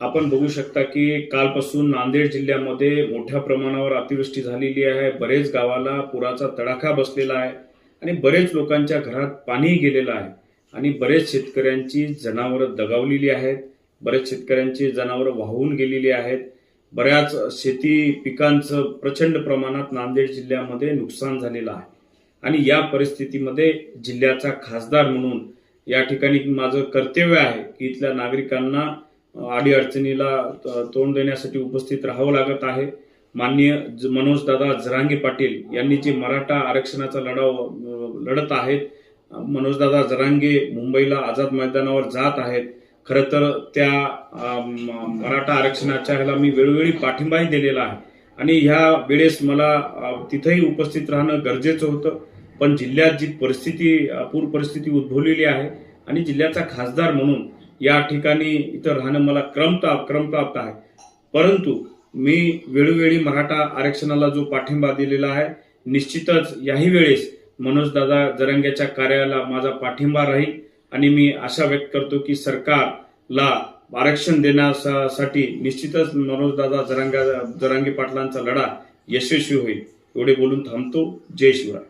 आपण बघू शकता की कालपासून नांदेड जिल्ह्यामध्ये मोठ्या प्रमाणावर अतिवृष्टी झालेली आहे. बरेच गावाला पुराचा तडाखा बसलेला आहे आणि बरेच लोकांच्या घरात पाणी गेलेलं आहे आणि बरेच शेतकऱ्यांची जनावरं दगावलेली आहेत. बरेच शेतकऱ्यांची जनावरं वाहून गेलेली आहेत. बऱ्याच शेती पिकांचं प्रचंड प्रमाणात नांदेड जिल्ह्यामध्ये नुकसान झालेलं आहे. आणि या परिस्थितीमध्ये जिल्ह्याचा खासदार म्हणून या ठिकाणी माझं कर्तव्य आहे की इथल्या नागरिकांना अडीअडचणीला त- तोंड देण्यासाठी उपस्थित राहावं लागत आहे. माननीय मनोज दादा जरांगे पाटील यांनी जे मराठा आरक्षणाचा लढा लढत आहेत मनोजदादा जरांगे मुंबईला आझाद मैदानावर जात आहेत. खरं तर त्या मराठा आरक्षणाच्या ह्याला मी वेळोवेळी पाठिंबाही दिलेला आहे. आणि ह्या वेळेस मला तिथेही उपस्थित राहणं गरजेचं होतं. पण जिल्ह्यात जी परिस्थिती अपूर परिस्थिती उद्भवलेली आहे आणि जिल्ह्याचा खासदार म्हणून या ठिकाणी इथं राहणं मला क्रमताप क्रमप्राप्त आहे. परंतु मी वेळोवेळी मराठा आरक्षणाला जो पाठिंबा दिलेला आहे निश्चितच याही वेळेस मनोजदादा जरंग्याच्या कार्याला माझा पाठिंबा राहील आणि मी आशा व्यक्त करतो की सरकारला आरक्षण देण्यासाठी निश्चितच मनोजदादा जरांगा जरांगी पाटलांचा लढा यशस्वी होईल. एवढे बोलून थांबतो. जय शिवराय.